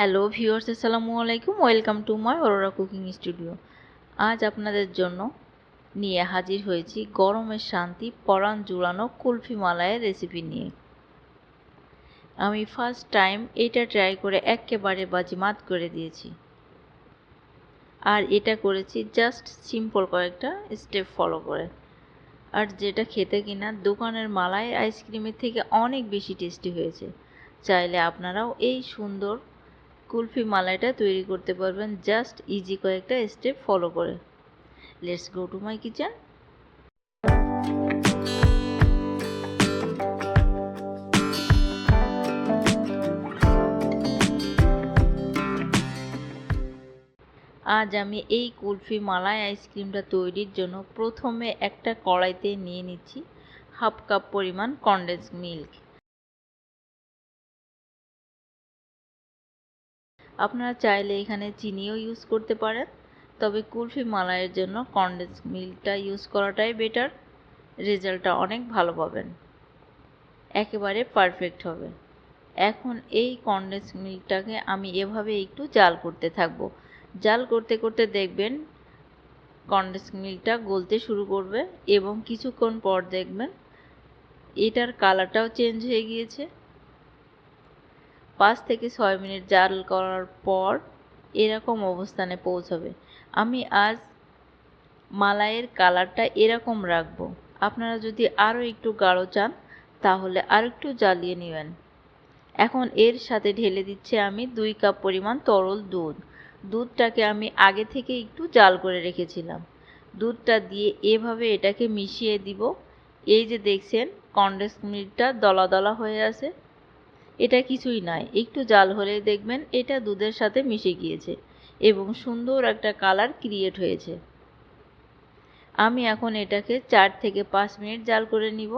Hello viewers, আসসালামু আলাইকুম। Welcome to my Aurora cooking studio. আজ আপনাদের জন্য নিয়ে হাজির হয়েছি গরমের শান্তি, পরাণ জুড়ানো কুলফি মালাইয়ের রেসিপি নিয়ে। আমি ফার্স্ট টাইম এটা ট্রাই করে একেবারে বাজিমাত করে দিয়েছি। আর এটা করেছি জাস্ট সিম্পল কয়েকটা স্টেপ ফলো করে। আর যেটা খেতে কিনা দোকানের মালাই আইসক্রিমের থেকে অনেক বেশি টেস্টি হয়েছে। চাইলে আপনারাও এই সুন্দর কুলফি মালাইটা তৈরি করতে পারবেন। জাস্ট ইজি কয়েকটা স্টেপ ফলো করে। Let's go to my kitchen আজ আমি এই কুলফি মালাই আইসক্রিমটা তৈরির জন্য প্রথমে একটা কড়াইতে নিয়ে নিচ্ছি হাফ কাপ পরিমাণ কনডেন্স মিল্ক আপনারা চাইলে এখানে চিনিও ইউজ করতে পারেন। তবে কুলফি মালাইয়ের জন্য কনডেন্স মিল্কটা ইউজ করাটাই বেটার রেজাল্টটা অনেক ভালো পাবেন। একেবারে পারফেক্ট হবে। এখন এই কনডেন্স মিল্কটাকে আমি এভাবে একটু জাল করতে থাকব। জাল করতে করতে দেখবেন কনডেন্স মিল্কটা গলতে শুরু করবে এবং কিছুক্ষণ পর দেখবেন এটার কালারটাও চেঞ্জ হয়ে গিয়েছে। পাঁচ থেকে ছয় মিনিট জাল করার পর এরকম অবস্থানে পৌঁছাবে। আমি আজ মালাইয়ের কালারটা এরকম রাখব। আপনারা যদি আরও একটু গাঢ় চান, তাহলে আর একটু জ্বালিয়ে নেবেন। এখন এর সাথে ঢেলে দিচ্ছে আমি দুই কাপ পরিমাণ তরল দুধ। দুধটাকে আমি আগে থেকে একটু জাল করে রেখেছিলাম। দুধটা দিয়ে এভাবে এটাকে মিশিয়ে দিব। এই যে দেখছেন, কন্ডেন্স মিল্কটা দলা দলা হয়ে আছে। এটা কিছুই নয়। একটু জাল হলে দেখবেন এটা দুধের সাথে মিশে গিয়েছে এবং সুন্দর একটা কালার ক্রিয়েট হয়েছে। আমি এখন এটাকে চার থেকে পাঁচ মিনিট জাল করে নিব।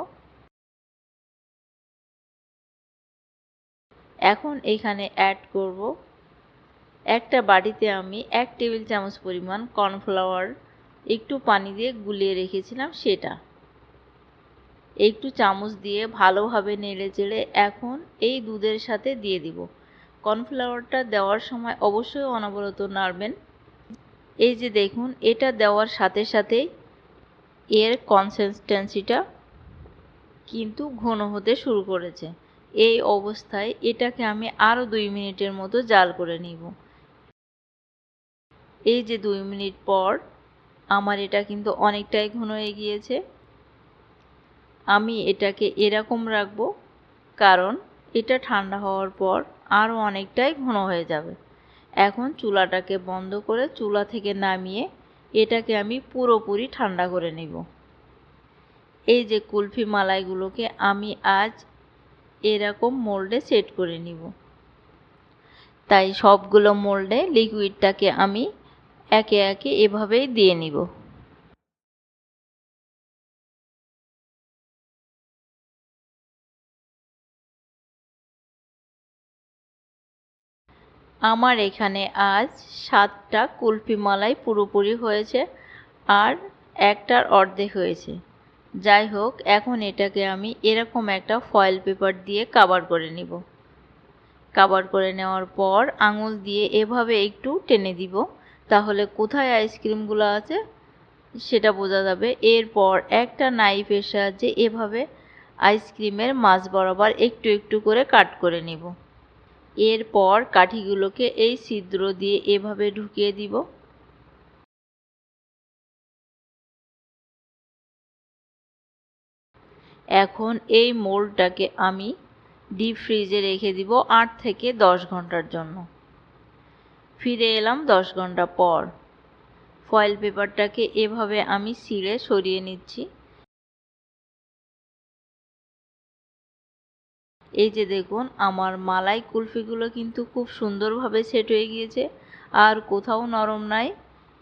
এখন এখানে অ্যাড করব। একটা বাটিতে আমি এক টেবিল চামচ পরিমাণ কর্নফ্লাওয়ার একটু পানি দিয়ে গুলিয়ে রেখেছিলাম সেটা। একটু চামচ দিয়ে ভালোভাবে নেড়ে চেড়ে এখন এই দুধের সাথে দিয়ে দিব। কর্নফ্লাওয়ারটা দেওয়ার সময় অবশ্যই অনবরত নাড়বেন। এই যে দেখুন, এটা দেওয়ার সাথে সাথেই এর কনসিস্টেন্সিটা কিন্তু ঘন হতে শুরু করেছে। এই অবস্থায় এটাকে আমি আরও দুই মিনিটের মতো জাল করে নিব। এই যে দুই মিনিট পর আমার এটা কিন্তু অনেকটাই ঘন হয়ে গিয়েছে। আমি এটাকে এরকম রাখব, কারণ এটা ঠান্ডা হওয়ার পর আরও অনেকটাই ঘন হয়ে যাবে। এখন চুলাটাকে বন্ধ করে চুলা থেকে নামিয়ে এটাকে আমি পুরোপুরি ঠান্ডা করে নিব। এই যে কুলফি মালাইগুলোকে আমি আজ এরকম মোল্ডে সেট করে নিব। তাই সবগুলো মোল্ডে লিকুইডটাকে আমি একে একে এভাবেই দিয়ে নিব। আমার এখানে আজ সাতটা কুলফি মালাই পুরোপুরি হয়েছে আর একটার অর্ধেক হয়েছে। যাই হোক, এখন এটাকে আমি এরকম একটা ফয়েল পেপার দিয়ে কাভার করে নিব। কাভার করে নেওয়ার পর আঙুল দিয়ে এভাবে একটু টেনে দিব, তাহলে কোথায় আইসক্রিমগুলো আছে সেটা বোঝা যাবে। এরপর একটা নাইফের সাহায্যে এভাবে আইসক্রিমের মাছ বরাবর একটু একটু করে কাট করে নিব। এরপর কাঠিগুলোকে এই ছিদ্র দিয়ে এভাবে ঢুকিয়ে দিব। এখন এই মোল্ডটাকে আমি ডিপ ফ্রিজে রেখে দিব আট থেকে দশ ঘণ্টার জন্য। ফিরে এলাম দশ ঘণ্টা পর। ফয়েল পেপারটাকে এভাবে আমি সিঁড়ে সরিয়ে নিচ্ছি। এই যে দেখুন, আমার মালাই কুলফিগুলো কিন্তু খুব সুন্দরভাবে সেট হয়ে গিয়েছে, আর কোথাও নরম নাই।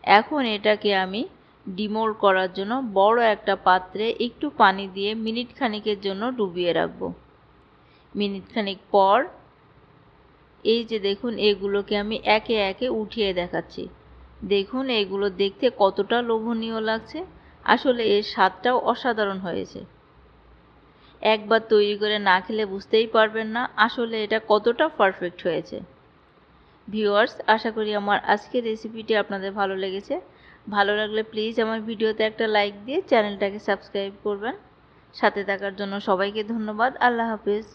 এখন এটাকে আমি ডিমোল্ড করার জন্য বড় একটা পাত্রে একটু পানি দিয়ে মিনিট খানিকের জন্য ডুবিয়ে রাখব। মিনিট খানিক পর এই যে দেখুন, এগুলোকে আমি একে একে উঠিয়ে দেখাচ্ছি। দেখুন, এগুলো দেখতে কতটা লোভনীয় লাগছে। আসলে এর স্বাদটাও অসাধারণ হয়েছে। একবার তৈরি করে না খেলে বুঝতেই পারবেন না আসলে এটা কতটা পারফেক্ট হয়েছে। ভিউয়ার্স আশা করি আমার আজকের রেসিপিটি আপনাদের ভালো লেগেছে। ভালো লাগলে প্লিজ আমার ভিডিওতে একটা লাইক দিয়ে চ্যানেলটাকে সাবস্ক্রাইব করবেন। সাথে থাকার জন্য সবাইকে ধন্যবাদ। আল্লাহ হাফিজ।